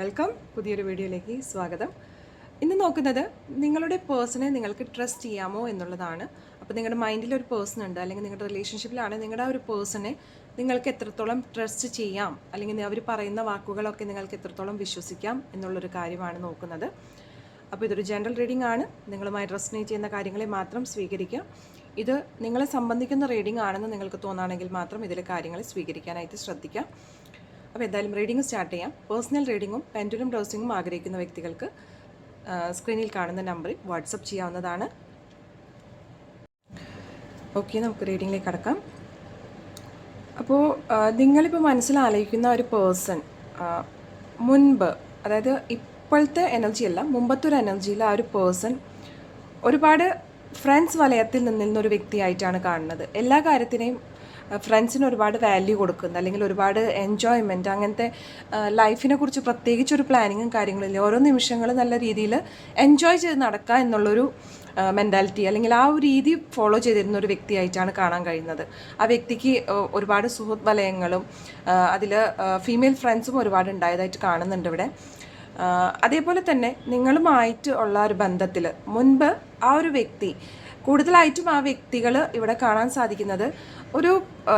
Welcome. പുതിയൊരു വീഡിയോയിലേക്ക് സ്വാഗതം. ഇന്ന് നോക്കുന്നത് നിങ്ങളുടെ പേഴ്സണെ നിങ്ങൾക്ക് ട്രസ്റ്റ് ചെയ്യാമോ എന്നുള്ളതാണ്. അപ്പോൾ നിങ്ങളുടെ മൈൻഡിൽ ഒരു പേഴ്സൺ ഉണ്ട് അല്ലെങ്കിൽ നിങ്ങളുടെ റിലേഷൻഷിപ്പിലാണ് നിങ്ങളുടെ ആ ഒരു പേഴ്സണെ നിങ്ങൾക്ക് എത്രത്തോളം ട്രസ്റ്റ് ചെയ്യാം അല്ലെങ്കിൽ അവർ പറയുന്ന വാക്കുകളൊക്കെ നിങ്ങൾക്ക് എത്രത്തോളം വിശ്വസിക്കാം എന്നുള്ളൊരു കാര്യമാണ് നോക്കുന്നത്. അപ്പോൾ ഇതൊരു ജനറൽ റീഡിംഗ് ആണ്. നിങ്ങളുമായി റെസ്നേറ്റ് ചെയ്യുന്ന കാര്യങ്ങളെ മാത്രം സ്വീകരിക്കുക ഇത് നിങ്ങളെ സംബന്ധിക്കുന്ന റീഡിംഗ് ആണെന്ന് നിങ്ങൾക്ക് തോന്നുകയാണെങ്കിൽ മാത്രം ഇതിലെ കാര്യങ്ങൾ സ്വീകരിക്കാനായിട്ട് ശ്രദ്ധിക്കുക അപ്പോൾ എന്തായാലും റീഡിംഗ് സ്റ്റാർട്ട് ചെയ്യാം. പേഴ്സണൽ റീഡിങ്ങും പെൻഡുലം ഡോസിങ്ങും ആഗ്രഹിക്കുന്ന വ്യക്തികൾക്ക് സ്ക്രീനിൽ കാണുന്ന നമ്പറിൽ വാട്സപ്പ് ചെയ്യാവുന്നതാണ്. ഓക്കെ നമുക്ക് റീഡിങ്ങിലേക്ക് കടക്കാം. അപ്പോൾ നിങ്ങളിപ്പോൾ മനസ്സിലാലോചിക്കുന്ന ഒരു പേഴ്സൺ മുൻപ് അതായത് ഇപ്പോഴത്തെ എനർജി അല്ല മുമ്പത്തെ ഒരു എനർജിയിൽ ആ ഒരു പേഴ്സൺ ഒരുപാട് ഫ്രണ്ട്സ് വലയത്തിൽ നിന്നിരുന്ന ഒരു വ്യക്തിയായിട്ടാണ് കാണുന്നത്. എല്ലാ കാര്യത്തിനെയും ഫ്രണ്ട്സിന് ഒരുപാട് വാല്യൂ കൊടുക്കുന്നത് അല്ലെങ്കിൽ ഒരുപാട് എൻജോയ്മെന്റ് അങ്ങനത്തെ ലൈഫിനെ കുറിച്ച് പ്രത്യേകിച്ച് ഒരു പ്ലാനിങ്ങും കാര്യങ്ങളില്ല ഓരോ നിമിഷങ്ങളും നല്ല രീതിയിൽ എൻജോയ് ചെയ്ത് നടക്കുക എന്നുള്ളൊരു മെന്റാലിറ്റി അല്ലെങ്കിൽ ആ ഒരു രീതി ഫോളോ ചെയ്തിരുന്ന ഒരു വ്യക്തിയായിട്ടാണ് കാണാൻ കഴിയുന്നത്. ആ വ്യക്തിക്ക് ഒരുപാട് സുഹൃത് വലയങ്ങളും അതിൽ ഫീമെയിൽ ഫ്രണ്ട്സും ഒരുപാട് ഉണ്ടായതായിട്ട് കാണുന്നുണ്ട് ഇവിടെ. അതേപോലെ തന്നെ നിങ്ങളുമായിട്ട് ഉള്ള ഒരു ബന്ധത്തിൽ മുൻപ് ആ ഒരു വ്യക്തി കൂടുതലായിട്ടും ആ വ്യക്തികൾ ഇവിടെ കാണാൻ സാധിക്കുന്നത് ഒരു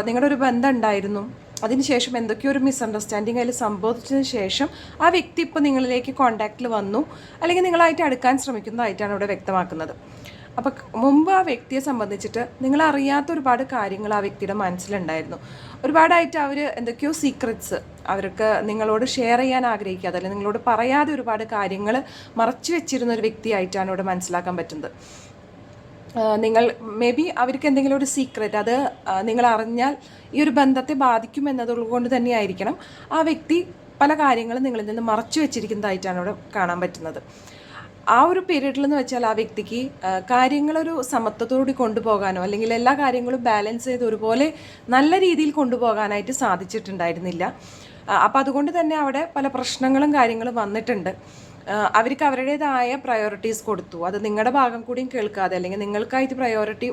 നിങ്ങളുടെ ഒരു ബന്ധം ഉണ്ടായിരുന്നു അതിനുശേഷം എന്തൊക്കെയോ ഒരു മിസ്അണ്ടർസ്റ്റാൻഡിങ് അതിൽ സംഭവിച്ചതിന് ശേഷം ആ വ്യക്തി ഇപ്പോൾ നിങ്ങളിലേക്ക് കോണ്ടാക്റ്റിൽ വന്നു. അല്ലെങ്കിൽ നിങ്ങളായിട്ട് അടുക്കാൻ ശ്രമിക്കുന്നതായിട്ടാണ് ഇവിടെ വ്യക്തമാക്കുന്നത്. അപ്പോൾ മുമ്പ് ആ വ്യക്തിയെ സംബന്ധിച്ചിട്ട് നിങ്ങൾ അറിയാത്ത ഒരുപാട് കാര്യങ്ങൾ ആ വ്യക്തിയുടെ മനസ്സിലുണ്ടായിരുന്നു. ഒരുപാടായിട്ട് അവർ എന്തൊക്കെയോ സീക്രറ്റ്സ് അവർക്ക് നിങ്ങളോട് ഷെയർ ചെയ്യാൻ ആഗ്രഹിക്കാതെ അല്ലെങ്കിൽ നിങ്ങളോട് പറയാതെ ഒരുപാട് കാര്യങ്ങൾ മറച്ചു വെച്ചിരുന്ന ഒരു വ്യക്തിയായിട്ടാണ് ഇവിടെ മനസ്സിലാക്കാൻ പറ്റുന്നത്. നിങ്ങൾ മേ ബി അവർക്ക് എന്തെങ്കിലും ഒരു സീക്രറ്റ് അത് നിങ്ങൾ അറിഞ്ഞാൽ ഈ ഒരു ബന്ധത്തെ ബാധിക്കും എന്നതുകൊണ്ട് തന്നെയായിരിക്കണം ആ വ്യക്തി പല കാര്യങ്ങളും നിങ്ങളിൽ നിന്ന് മറച്ചു വെച്ചിരിക്കുന്നതായിട്ടാണ് ഇവിടെ കാണാൻ പറ്റുന്നത്. ആ ഒരു പീരീഡിൽ എന്ന് വെച്ചാൽ ആ വ്യക്തിക്ക് കാര്യങ്ങളൊരു സമത്വത്തോടുകൂടി കൊണ്ടുപോകാനോ അല്ലെങ്കിൽ എല്ലാ കാര്യങ്ങളും ബാലൻസ് ചെയ്ത് ഒരുപോലെ നല്ല രീതിയിൽ കൊണ്ടുപോകാനായിട്ട് സാധിച്ചിട്ടുണ്ടായിരുന്നില്ല. അപ്പം അതുകൊണ്ട് തന്നെ അവിടെ പല പ്രശ്നങ്ങളും കാര്യങ്ങളും വന്നിട്ടുണ്ട്. അവർക്ക് അവരുടേതായ പ്രയോറിറ്റീസ് കൊടുത്തു. അത് നിങ്ങളുടെ ഭാഗം കൂടിയും കേൾക്കാതെ അല്ലെങ്കിൽ നിങ്ങൾക്കായിട്ട് പ്രയോറിറ്റി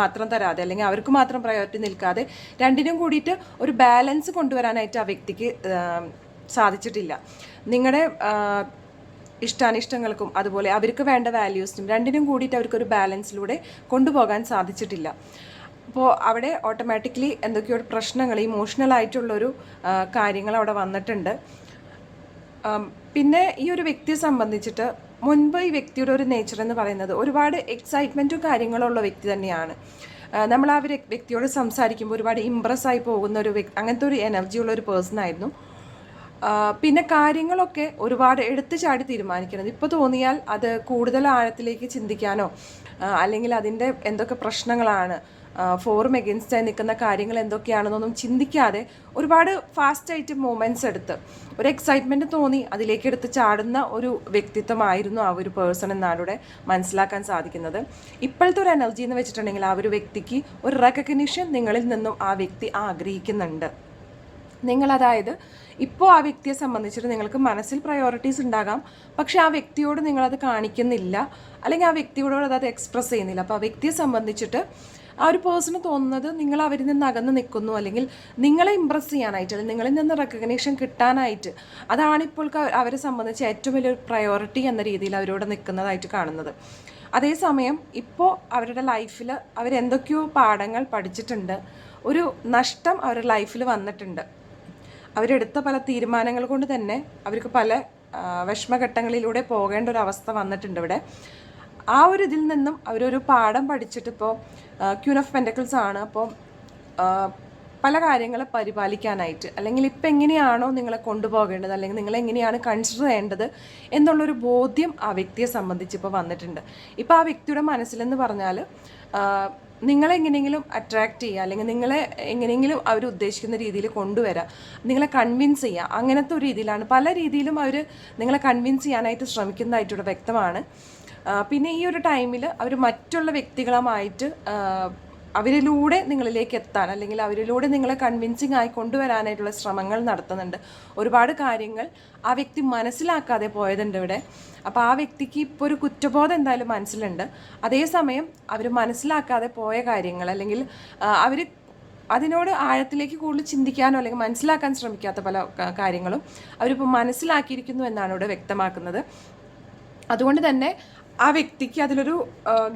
മാത്രം തരാതെ അല്ലെങ്കിൽ അവർക്ക് മാത്രം പ്രയോറിറ്റി നിൽക്കാതെ രണ്ടിനും കൂടിയിട്ട് ഒരു ബാലൻസ് കൊണ്ടുവരാനായിട്ട് ആ വ്യക്തിക്ക് സാധിച്ചിട്ടില്ല. നിങ്ങളുടെ ഇഷ്ടാനിഷ്ടങ്ങൾക്കും അതുപോലെ അവർക്ക് വേണ്ട വാല്യൂസിനും രണ്ടിനും കൂടിയിട്ട് അവർക്കൊരു ബാലൻസിലൂടെ കൊണ്ടുപോകാൻ സാധിച്ചിട്ടില്ല. അപ്പോൾ അവിടെ ഓട്ടോമാറ്റിക്കലി എന്തൊക്കെയോ പ്രശ്നങ്ങൾ ആ, കാര്യങ്ങൾ അവിടെ വന്നിട്ടുണ്ട്. പിന്നെ ഈ ഒരു വ്യക്തിയെ സംബന്ധിച്ചിട്ട് മുൻപ് ഈ വ്യക്തിയുടെ ഒരു നേച്ചർ എന്ന് പറയുന്നത് ഒരുപാട് എക്സൈറ്റ്മെന്റും കാര്യങ്ങളുള്ള വ്യക്തി തന്നെയാണ്. നമ്മൾ ആ ഒരു വ്യക്തിയോട് സംസാരിക്കുമ്പോൾ ഒരുപാട് ഇമ്പ്രസ് ആയി പോകുന്ന ഒരു വ്യക്തി അങ്ങനത്തെ ഒരു എനർജി ഉള്ള ഒരു പേഴ്സൺ ആയിരുന്നു. പിന്നെ കാര്യങ്ങളൊക്കെ ഒരുപാട് എടുത്തു ചാടി തീരുമാനിക്കുന്നത് ഇപ്പോൾ തോന്നിയാൽ അത് കൂടുതൽ ആഴത്തിലേക്ക് ചിന്തിക്കാനോ അല്ലെങ്കിൽ അതിന്റെ എന്തൊക്കെ പ്രശ്നങ്ങളാണ് ഫോറും എഗൻസ്റ്റ് ആയി നിൽക്കുന്ന കാര്യങ്ങൾ എന്തൊക്കെയാണെന്നൊന്നും ചിന്തിക്കാതെ ഒരുപാട് ഫാസ്റ്റായിട്ട് മൂമെന്റ്സ് എടുത്ത് ഒരു എക്സൈറ്റ്മെന്റ് തോന്നി അതിലേക്കെടുത്ത് ചാടുന്ന ഒരു വ്യക്തിത്വമായിരുന്നു ആ ഒരു പേഴ്സൺ എന്നാലൂടെ മനസ്സിലാക്കാൻ സാധിക്കുന്നത്. ഇപ്പോഴത്തെ ഒരു എനർജി എന്ന് വെച്ചിട്ടുണ്ടെങ്കിൽ ആ ഒരു വ്യക്തിക്ക് ഒരു റെക്കഗ്നിഷൻ നിങ്ങളിൽ നിന്നും ആ വ്യക്തി ആഗ്രഹിക്കുന്നുണ്ട്. നിങ്ങൾ അതായത് ഇപ്പോൾ ആ വ്യക്തിയെ സംബന്ധിച്ചിട്ട് നിങ്ങൾക്ക് മനസ്സിൽ പ്രയോറിറ്റീസ് ഉണ്ടാകാം. പക്ഷേ ആ വ്യക്തിയോട് നിങ്ങളത് കാണിക്കുന്നില്ല. അല്ലെങ്കിൽ ആ വ്യക്തിയോട് അതായത് എക്സ്പ്രസ് ചെയ്യുന്നില്ല. അപ്പോൾ ആ വ്യക്തിയെ സംബന്ധിച്ചിട്ട് ആ ഒരു പേഴ്സണ് തോന്നുന്നത് നിങ്ങൾ അവരിൽ നിന്ന് അകന്ന് നിൽക്കുന്നു. അല്ലെങ്കിൽ നിങ്ങളെ ഇമ്പ്രസ് ചെയ്യാനായിട്ട് അല്ലെങ്കിൽ നിങ്ങളിൽ നിന്ന് റെക്കഗ്നേഷൻ കിട്ടാനായിട്ട് അതാണിപ്പോൾ അവരെ സംബന്ധിച്ച് ഏറ്റവും വലിയൊരു പ്രയോറിറ്റി എന്ന രീതിയിൽ അവരോട് നിൽക്കുന്നതായിട്ട് കാണുന്നത്. അതേസമയം ഇപ്പോൾ അവരുടെ ലൈഫിൽ അവരെന്തൊക്കെയോ പാഠങ്ങൾ പഠിച്ചിട്ടുണ്ട്. ഒരു നഷ്ടം അവരുടെ ലൈഫിൽ വന്നിട്ടുണ്ട്. അവരെടുത്ത പല തീരുമാനങ്ങൾ കൊണ്ട് തന്നെ അവർക്ക് പല വിഷമഘട്ടങ്ങളിലൂടെ പോകേണ്ട ഒരു അവസ്ഥ വന്നിട്ടുണ്ട് ഇവിടെ. ആ ഒരു ഇതിൽ നിന്നും അവരൊരു പാഠം പഠിച്ചിട്ട് ഇപ്പോൾ ക്യൂൻ ഓഫ് പെന്റക്കിൾസ് ആണ്. അപ്പോൾ പല കാര്യങ്ങൾ പരിപാലിക്കാനായിട്ട് അല്ലെങ്കിൽ ഇപ്പം എങ്ങനെയാണോ നിങ്ങളെ കൊണ്ടുപോകേണ്ടത് അല്ലെങ്കിൽ നിങ്ങൾ എങ്ങനെയാണ് കൺസിഡർ ചെയ്യേണ്ടത് എന്നുള്ളൊരു ബോധ്യം ആ വ്യക്തിയെ സംബന്ധിച്ച് ഇപ്പോൾ വന്നിട്ടുണ്ട്. ഇപ്പോൾ ആ വ്യക്തിയുടെ മനസ്സിലെന്ന് പറഞ്ഞാൽ നിങ്ങളെ എങ്ങനെയെങ്കിലും അട്രാക്റ്റ് ചെയ്യുക അല്ലെങ്കിൽ നിങ്ങളെ എങ്ങനെയെങ്കിലും അവർ ഉദ്ദേശിക്കുന്ന രീതിയിൽ കൊണ്ടുവരാം നിങ്ങളെ കൺവിൻസ് ചെയ്യുക അങ്ങനത്തെ ഒരു രീതിയിലാണ്. പല രീതിയിലും അവർ നിങ്ങളെ കൺവിൻസ് ചെയ്യാനായിട്ട് ശ്രമിക്കുന്നതായിട്ടിവിടെ വ്യക്തമാണ്. പിന്നെ ഈ ഒരു ടൈമിൽ അവർ മറ്റുള്ള വ്യക്തികളുമായിട്ട് അവരിലൂടെ നിങ്ങളിലേക്ക് എത്താൻ അല്ലെങ്കിൽ അവരിലൂടെ നിങ്ങളെ കൺവിൻസിങ് ആയി കൊണ്ടുവരാനായിട്ടുള്ള ശ്രമങ്ങൾ നടത്തുന്നുണ്ട്. ഒരുപാട് കാര്യങ്ങൾ ആ വ്യക്തി മനസ്സിലാക്കാതെ പോയതുണ്ട് ഇവിടെ. അപ്പോൾ ആ വ്യക്തിക്ക് ഇപ്പോൾ ഒരു കുറ്റബോധം എന്തായാലും മനസ്സിലുണ്ട്. അതേസമയം അവർ മനസ്സിലാക്കാതെ പോയ കാര്യങ്ങൾ അല്ലെങ്കിൽ അവർ അതിനോട് ആഴത്തിലേക്ക് കൂടുതൽ ചിന്തിക്കാനോ അല്ലെങ്കിൽ മനസ്സിലാക്കാൻ ശ്രമിക്കാത്ത പല കാര്യങ്ങളും അവരിപ്പോൾ മനസ്സിലാക്കിയിരിക്കുന്നു എന്നാണ് ഇവിടെ വ്യക്തമാക്കുന്നത്. അതുകൊണ്ട് തന്നെ ആ വ്യക്തിക്ക് അതിലൊരു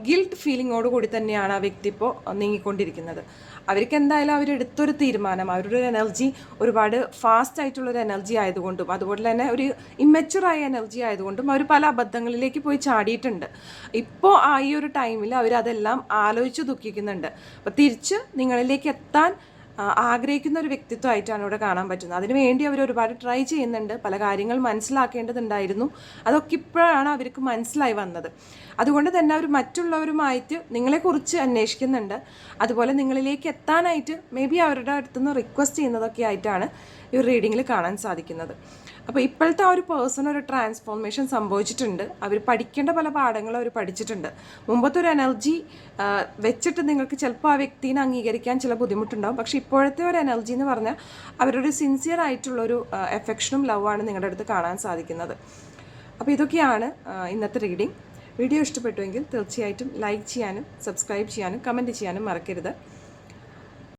ഗിൽട്ട് ഫീലിങ്ങോട് കൂടി തന്നെയാണ് ആ വ്യക്തി ഇപ്പോൾ നീങ്ങിക്കൊണ്ടിരിക്കുന്നത്. അവർക്ക് എന്തായാലും അവരെടുത്തൊരു തീരുമാനം അവരുടെ എനർജി ഒരുപാട് ഫാസ്റ്റ് ആയിട്ടുള്ളൊരു എനർജി ആയതുകൊണ്ടും അതുപോലെ തന്നെ ഒരു ഇമ്മച്ചുറായ എനർജി ആയതുകൊണ്ടും അവർ പല അബദ്ധങ്ങളിലേക്ക് പോയി ചാടിയിട്ടുണ്ട്. ഇപ്പോൾ ആ ഈ ഒരു ടൈമിൽ അവരതെല്ലാം ആലോചിച്ച് ദുഃഖിക്കുന്നുണ്ട്. അപ്പോൾ തിരിച്ച് നിങ്ങളിലേക്ക് എത്താൻ ആഗ്രഹിക്കുന്ന ഒരു വ്യക്തിത്വമായിട്ടാണ് ഇവിടെ കാണാൻ പറ്റുന്നത്. അതിനുവേണ്ടി അവർ ഒരുപാട് ട്രൈ ചെയ്യുന്നുണ്ട്. പല കാര്യങ്ങൾ മനസ്സിലാക്കേണ്ടതുണ്ടായിരുന്നു. അതൊക്കെ ഇപ്പോഴാണ് അവർക്ക് മനസ്സിലായി വന്നത്. അതുകൊണ്ട് തന്നെ അവർ മറ്റുള്ളവരുമായിട്ട് നിങ്ങളെക്കുറിച്ച് അന്വേഷിക്കുന്നുണ്ട്. അതുപോലെ നിങ്ങളിലേക്ക് എത്താനായിട്ട് മേ ബി അവരുടെ അടുത്തുനിന്ന് റിക്വസ്റ്റ് ചെയ്യുന്നതൊക്കെ ആയിട്ടാണ് ഈ റീഡിങ്ങിൽ കാണാൻ സാധിക്കുന്നത്. അപ്പോൾ ഇപ്പോഴത്തെ ആ ഒരു പേഴ്സൺ ഒരു ട്രാൻസ്ഫോർമേഷൻ സംഭവിച്ചിട്ടുണ്ട്. അവർ പഠിക്കേണ്ട പല പാഠങ്ങളും അവർ പഠിച്ചിട്ടുണ്ട്. മുമ്പത്തെ ഒരു എനർജി വെച്ചിട്ട് നിങ്ങൾക്ക് ചിലപ്പോൾ ആ വ്യക്തിനെ അംഗീകരിക്കാൻ ചില ബുദ്ധിമുട്ടുണ്ടാവും. പക്ഷേ ഇപ്പോഴത്തെ ഒരു എനർജി എന്ന് പറഞ്ഞാൽ അവരൊരു സിൻസിയർ ആയിട്ടുള്ളൊരു എഫെക്ഷനും ലവാണ് നിങ്ങളുടെ അടുത്ത് കാണാൻ സാധിക്കുന്നത്. അപ്പോൾ ഇതൊക്കെയാണ് ഇന്നത്തെ റീഡിംഗ് വീഡിയോ ഇഷ്ടപ്പെട്ടുവെങ്കിൽ തീർച്ചയായിട്ടും ലൈക്ക് ചെയ്യാനും സബ്സ്ക്രൈബ് ചെയ്യാനും കമന്റ് ചെയ്യാനും മറക്കരുത്.